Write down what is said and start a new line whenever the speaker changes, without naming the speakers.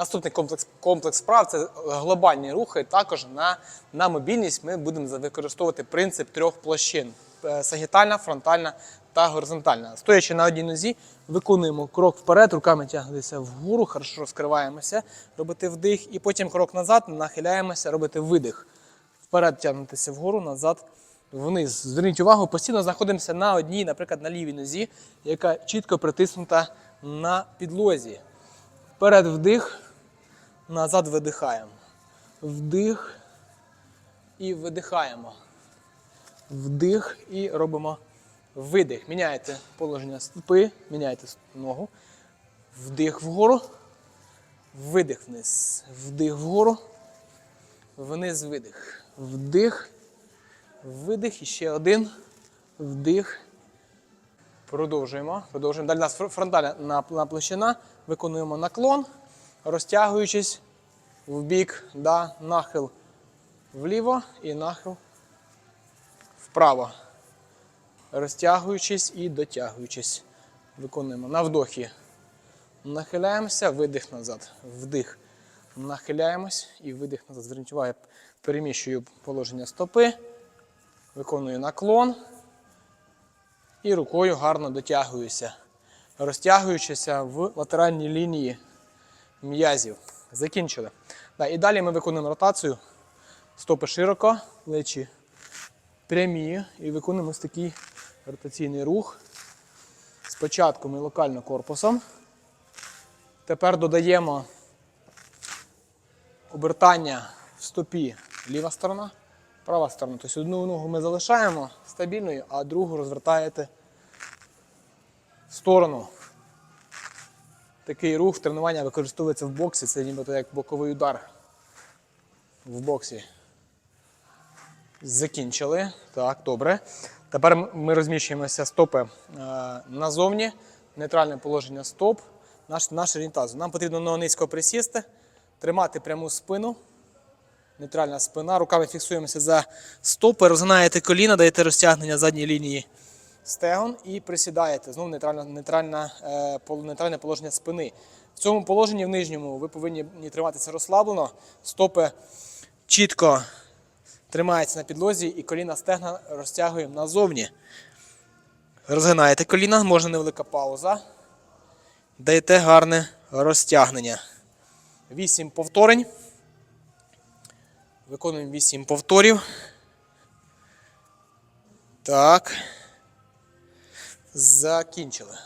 Наступний комплекс, комплекс справ це глобальні рухи. Також на, на мобільність ми будемо використовувати принцип трьох площин: Е, сагітальна, фронтальна та горизонтальна. Стоячи на одній нозі, виконуємо крок вперед, руками тягнутися вгору, хорошо розкриваємося, робити вдих, і потім крок назад, нахиляємося, робити видих. Вперед тягнутися вгору, назад, вниз. Зверніть увагу, постійно знаходимося на одній, наприклад, на лівій нозі, яка чітко притиснута на підлозі. Вперед вдих, назад видихаємо. Вдих і видихаємо. Вдих і робимо видих. Міняєте положення стопи, міняєте ногу. Вдих вгору, видих вниз. Вдих вгору, вниз видих. Вдих, видих і ще один. Вдих. Продовжуємо. Продовжуємо. Далі у нас фронтальна на- на площина. Виконуємо наклон, розтягуючись в бік, да, нахил вліво і нахил вправо. Розтягуючись і дотягуючись. Виконуємо на вдохі. Нахиляємося, видих назад. Вдих. Нахиляємось і видих назад. Зверніть увагу, переміщую положення стопи, виконую наклон і рукою гарно дотягуюся, розтягуючися в латеральній лінії м'язів. Закінчили. Да, і далі ми виконуємо ротацію. Стопи широко, плечі прямі і виконуємо ось такий ротаційний рух. Спочатку ми локально корпусом. Тепер додаємо обертання в стопі ліва сторона, права сторона. Тобто одну ногу ми залишаємо стабільною, а другу розвертаєте в сторону. Такий рух тренування використовується в боксі, це нібито як боковий удар в боксі. Закінчили. Так, добре. Тепер ми розміщуємося стопи е, назовні, нейтральне положення стоп, наш, наш тазу. Нам потрібно ногу низько присісти, тримати пряму спину, нейтральна спина. Руками фіксуємося за стопи, розгинаєте коліна, даєте розтягнення задньої лінії стегон і присідаєте. Знову нейтральне, нейтральне, е, нейтральне положення спини. В цьому положенні в нижньому ви повинні триматися розслаблено, стопи чітко тримається на підлозі і коліна стегна розтягуємо назовні. Розгинаєте коліна, можна невелика пауза. Даєте гарне розтягнення. 8 повторень. Виконуємо 8 повторів. Так. Закінчили.